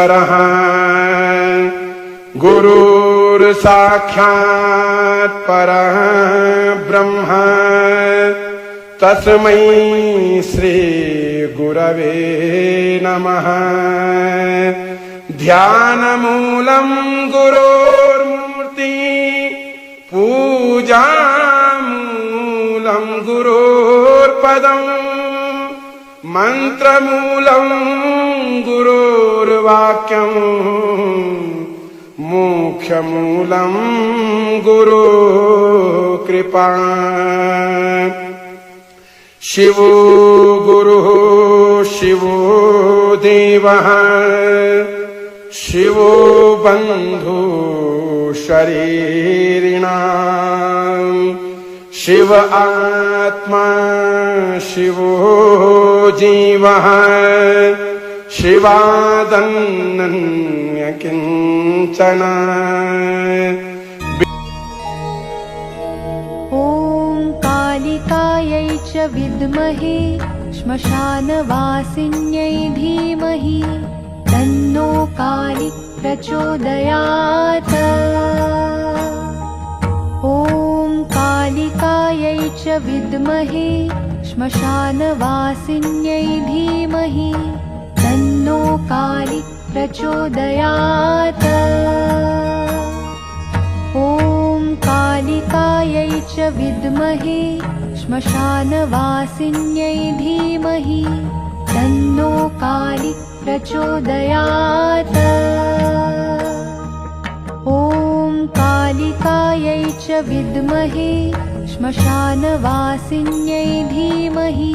महेश्वरः गुरुर्साक्षात् परः ब्रह्म। तस्मै श्रीगुरवे नमः। ध्यानमूलम् गुरोर्मूर्ति पूजा पूजामूलम् गुरोर्पदम्। मन्त्रमूलम् गुरोर्वाक्यम्। मोक्षमूलम् गुरो कृपा। शिवो गुरुः शिवो देवः। शिवो बन्धु शरीरिणाम्। शिव आत्मा शिवो जीवः। शिवादन्नन्यकिञ्चन। ॐ कालिकायै च विद्महे श्मशानवासिन्यै धीमहि तन्नो कालि प्रचोदयात् ॐ कालिकायै च विद्महे श्मशानवासिन्यै धीमहि तन्नो कालि प्रचोदयात्। ॐ कालिकायै च विद्महे श्मशानवासिन्यै धीमहि तन्नो कालि प्रचोदयात् कालिकायै च विद्महे श्मशानवासिन्यै धीमहि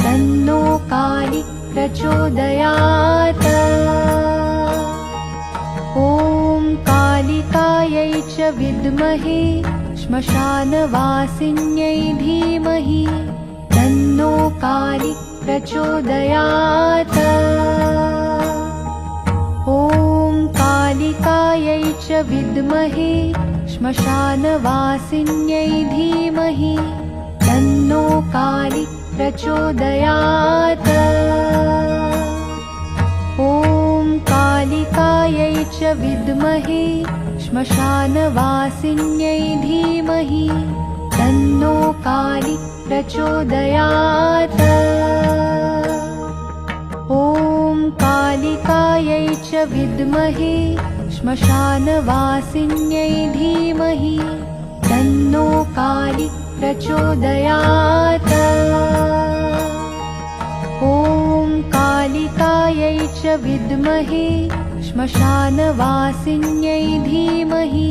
तन्नो कालि प्रचोदयात्। ॐ कालिकायै च विद्महे श्मशानवासिन्यै धीमहि तन्नो कालि प्रचोदयात् विद्महे श्मशानवासिन्यै धीमहि तन्नो कालि प्रचोदयात्। ॐ कालिकायै च विद्महे श्मशानवासिन्यै धीमहि तन्नो कालि प्रचोदयात्। ॐ कालिकायै च विद्महे श्मशानवासिन्यै धीमहि तन्नो कालि प्रचोदयात्। ॐ कालिकायै च विद्महे श्मशानवासिन्यै धीमहि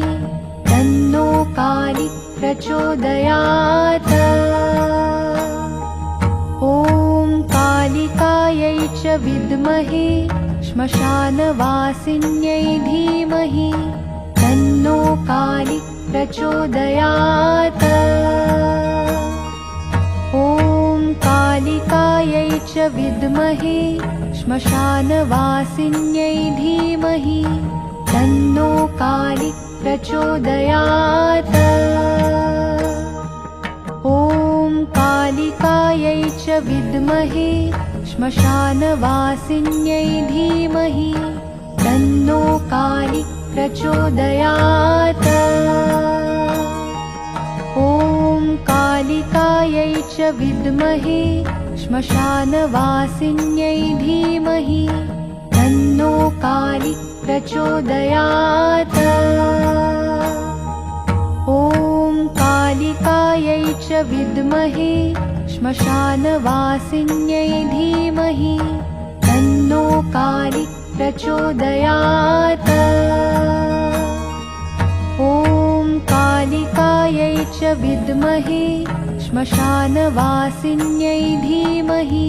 तन्नो कालि प्रचोदयात्। ॐ कालिकायै च विद्महे श्मशानवासिन्यै धीमहि तन्नो कालि प्रचोदयात् ॐ कालिकायै च विद्महे श्मशानवासिन्यै धीमहि तन्नो कालि प्रचोदयात् ॐ कालिकायै च विद्महे श्मशानवासिन्यै धीमहि तन्नो कालि प्रचोदयात् ॐ कालिकायै च विद्महे श्मशानवासिन्यै धीमहि तन्नो कालि प्रचोदयात् ॐ कालिकायै च विद्महे श्मशानवासिन्यै धीमहि तन्नो कालि प्रचोदयात्। ॐ कालिकायै च विद्महे श्मशानवासिन्यै धीमहि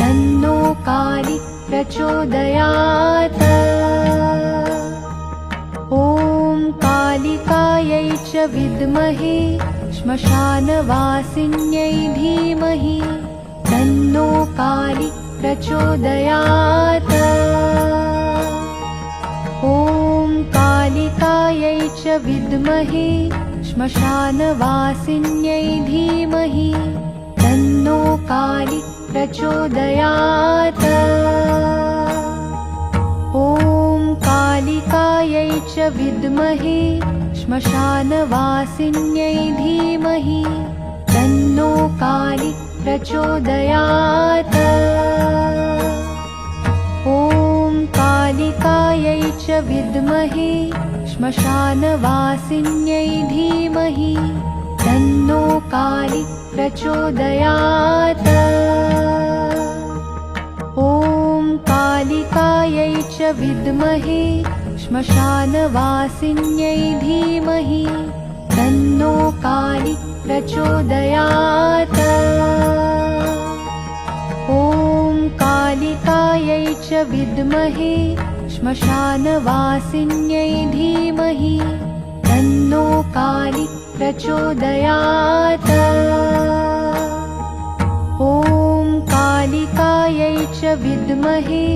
तन्नो कालि प्रचोदयात्। ॐ कालिकायै च विद्महे श्मशानवासिन्यै धीमहि तन्नो कालि प्रचोदयात्। ॐ कालि कालिकायै च विद्महे श्मशानवासिन्यै धीमहि तन्नो कालि प्रचोदयात्। ॐ कालिकायै च विद्महे श्मशानवासिन्यै धीमहि तन्नो कालि प्रचोदयात्। ॐ कालिकायै च विद्महे श्मशानवासिन्यै धीमहि तन्नो कालि प्रचोदयात्। ॐ कालिकायै च विद्महे श्मशानवासिन्यै धीमहि तन्नो कालि प्रचोदयात्। ॐ कालिकायै च विद्महे श्मशानवासिन्यै धीमहि तन्नो कालि प्रचोदयात्। ॐ कालिकायै च विद्महे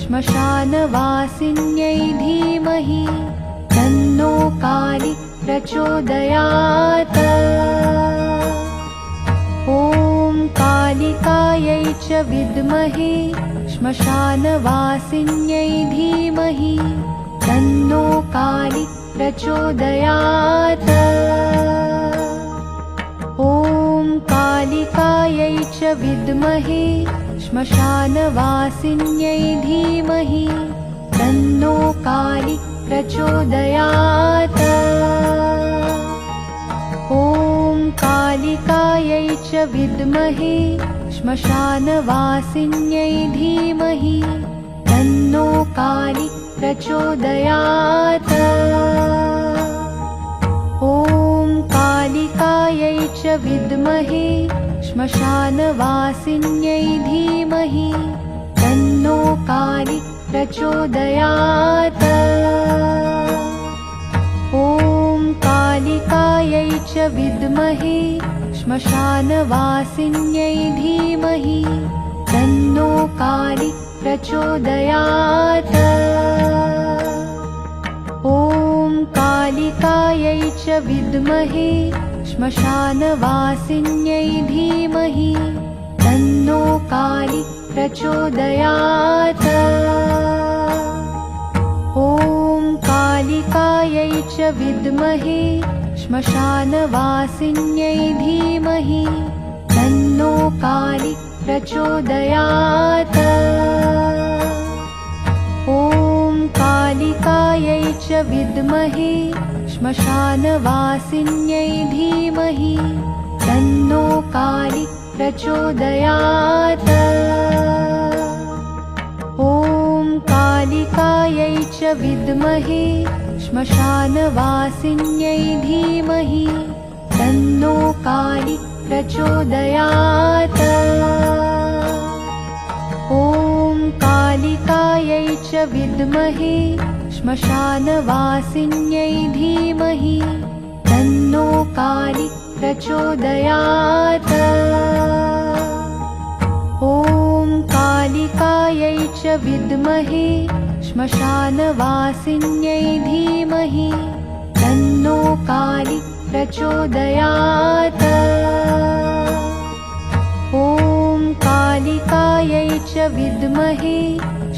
श्मशानवासिन्यै धीमहि तन्नो कालि प्रचोदयात्। ॐ कालिकायै च विद्महे श्मशानवासिन्यै धीमहि तन्नो कालि प्रचोदयात्। ॐ कालिकायै च विद्महे श्मशानवासिन्यै धीमहि तन्नो कालि प्रचोदयात्। ॐ कालिकायै च विद्महे श्मशानवासिन्यै धीमहि तन्नो कालि प्रचोदयात्। ॐ कालिकायै च विद्महे श्मशानवासिन्यै धीमहि तन्नो कालि प्रचोदयात्। ॐ कालिकायै च विद्महे श्मशानवासिन्यै धीमहि तन्नो कालि प्रचोदयात्। ॐ कालिकायै च विद्महे श्मशानवासिन्यै धीमहि तन्नो कालि प्रचोदयात्। ॐ कालिकायै च विद्महे श्मशानवासिन्यै धीमहि तन्नो कालि प्रचोदयात्। ॐ कालिकायै च विद्महे श्मशानवासिन्यै धीमहि तन्नो कालि प्रचोदयात्। ॐ कालिकायै च विद्महे श्मशानवासिन्यै धीमहि तन्नो कालि प्रचोदयात्। ॐ कालिकायै च विद्महे श्मशानवासिन्यै धीमहि तन्नो कालि प्रचोदयात्। ॐ कालिकायै च विद्महे श्मशानवासिन्यै धीमहि तन्नो कालि प्रचोदयात् विद्महे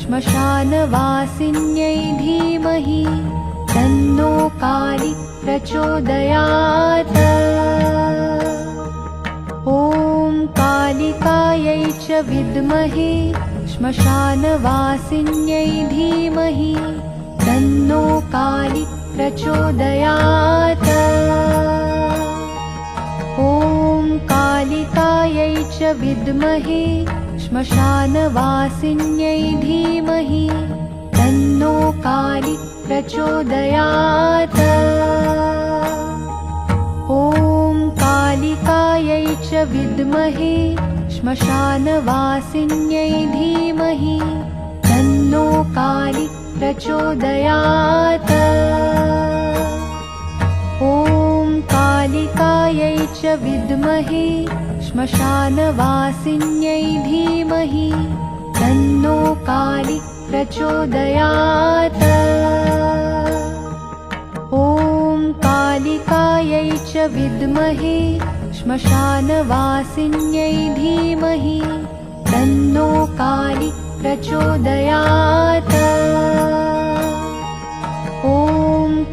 श्मशानवासिन्यै धीमहि तन्नो कालि प्रचोदयात्। ॐ कालिकायै च विद्महे श्मशानवासिन्यै धीमहि तन्नो कालि प्रचोदयात् कालिकायै च विद्महे श्मशानवासिन्यै धीमहि तन्नो कालि प्रचोदयात्। ॐ कालिकायै च विद्महे श्मशानवासिन्यै धीमहि तन्नो कालि प्रचोदयात् कालिकायै च विद्महे श्मशानवासिन्यै धीमहि तन्नो दन्नोकालि प्रचोदयात्। ॐ कालिकायै च विद्महे श्मशानवासिन्यै धीमहि तन्नो तन्नोकालि प्रचोदयात्।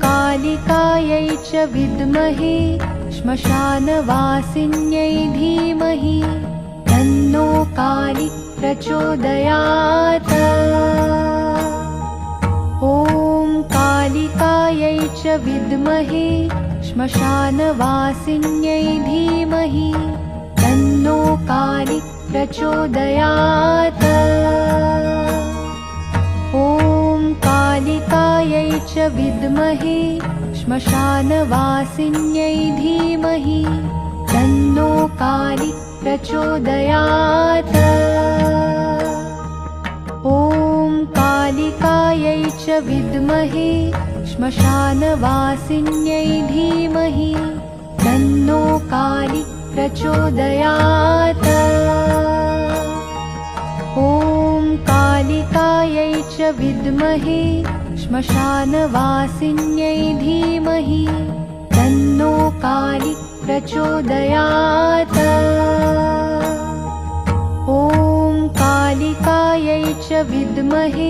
कालिकायै च विद्महे श्मशानवासिन्यै धीमहि तन्नो कालि प्रचोदयात्। ॐ कालिकायै च विद्महे श्मशानवासिन्यै धीमहि तन्नो कालि प्रचोदयात्। ॐ कालिकायै च विद्महे श्मशानवासिन्यै धीमहि तन्नो कालि प्रचोदयात्। ॐ कालिकायै च विद्महे श्मशानवासिन्यै धीमहि तन्नो कालि प्रचोदयात्। ॐ कालिकायै च विद्महे श्मशानवासिन्यै धीमहि तन्नो कालि प्रचोदयात् ॐ कालिकायै च विद्महे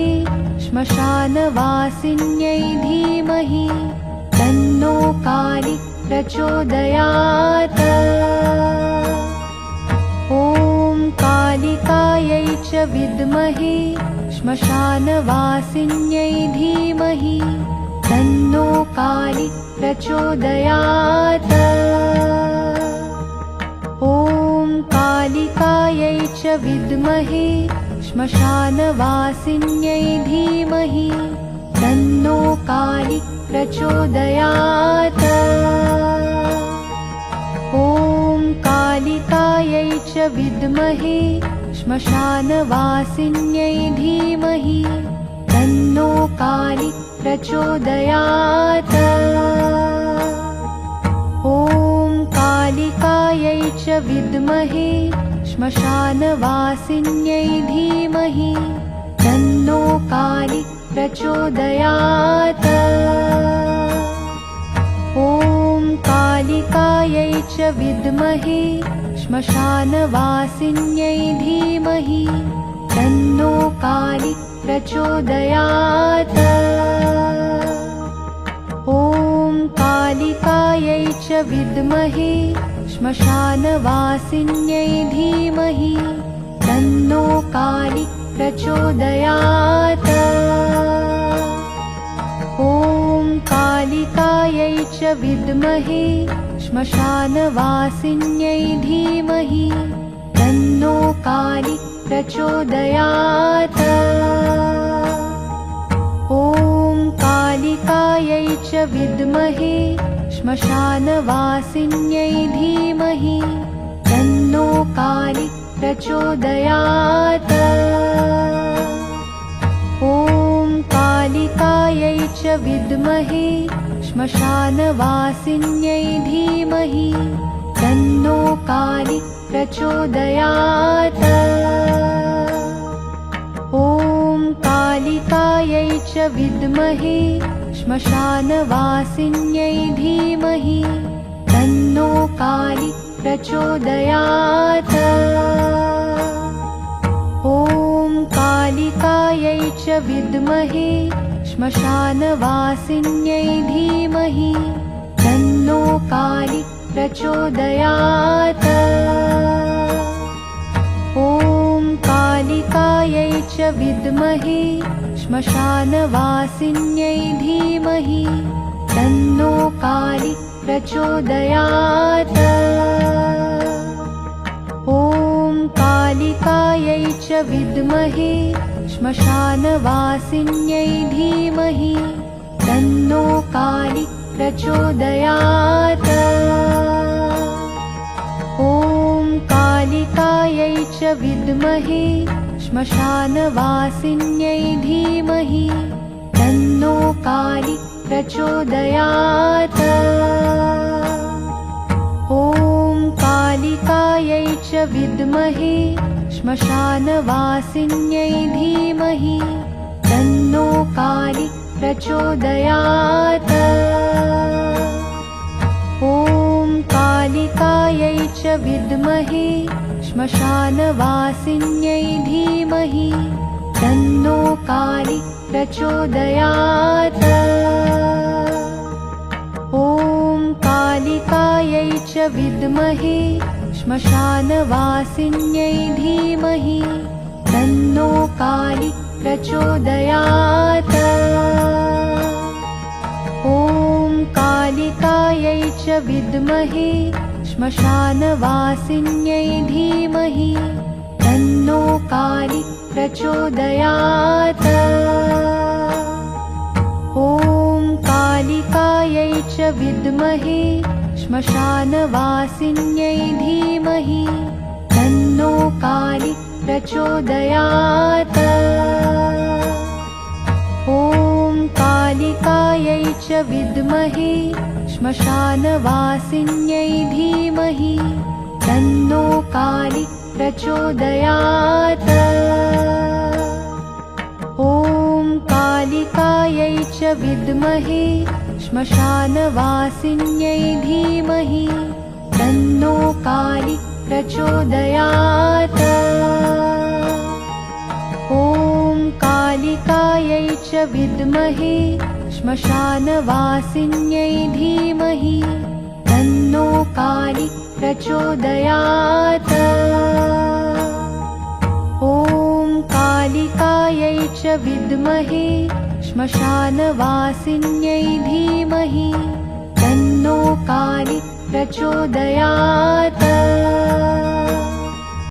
श्मशानवासिन्यै धीमहि तन्नो कालि प्रचोदयात् ॐ कालिकायै च विद्महे श्मशानवासिन्यै धीमहि तन्नो कालि प्रचोदयात्। ॐ कालिकायै च विद्महे श्मशानवासिन्यै धीमहि तन्नो कालि प्रचोदयात्। ॐ कालिकायै च विद्महे श्मशानवासिन्यै धीमहि तन्नो कालि प्रचोदयात्। ॐ कालिकायै च विद्महे श्मशानवासिन्यै धीमहि तन्नो कालि प्रचोदयात्। ॐ कालिकायै च विद्महे श्मशानवासिन्यै धीमहि तन्नो कालि प्रचोदयात् ॐ कालिकायै च विद्महे श्मशानवासिन्यै धीमहि तन्नो कालि प्रचोदयात् ॐ कालिकायै च विद्महे श्मशानवासिन्यै धीमहि तन्नो कालि प्रचोदयात् ॐ कालिकायै च विद्महे श्मशानवासिन्यै धीमहि तन्नो कालि प्रचोदयात् कालिकायै च विद्महे श्मशानवासिन्यै धीमहि तन्नो कालि प्रचोदयात्। ॐ कालिकायै च विद्महे श्मशानवासिन्यै धीमहि तन्नो कालि प्रचोदयात्। ॐ कालिकायै च विद्महे श्मशानवासिन्यै धीमहि तन्नो कालि प्रचोदयात्। ॐ कालिकायै च विद्महे श्मशानवासिन्यै धीमहि तन्नो कालि प्रचोदयात् कालिकायै च विद्महे श्मशानवासिन्यै धीमहि तन्नो कालि प्रचोदयात् ॐ कालिकायै च विद्महे श्मशानवासिन्यै धीमहि तन्नो कालि प्रचोदयात् कालिकायै च विद्महे श्मशानवासिन्यै धीमहि तन्नो कालि प्रचोदयात्। ॐ कालिकायै च विद्महे श्मशानवासिन्यै धीमहि तन्नो कालि प्रचोदयात्। ॐ कालिकायै च विद्महे श्मशानवासिन्यै धीमहि तन्नो कालि प्रचोदयात्। ॐ कालिकायै च विद्महे श्मशानवासिन्यै धीमहि तन्नो कालि प्रचोदयात्। ॐ कालिकायै च विद्महे श्मशानवासिन्यै धीमहि तन्नो कालि प्रचोदयात्। ॐ कालिकायै च विद्महे श्मशानवासिन्यै धीमहि तन्नो कालि प्रचोदयात्। ॐ कालिकायै च विद्महे श्मशानवासिन्यै धीमहि तन्नो कालि प्रचोदयात्। ॐ कालिकायै च विद्महे श्मशानवासिन्यै धीमहि तन्नो कालि प्रचोदयात्। ॐ कालिकायै च विद्महे श्मशानवासिन्यै धीमहि तन्नो कालि प्रचोदयात्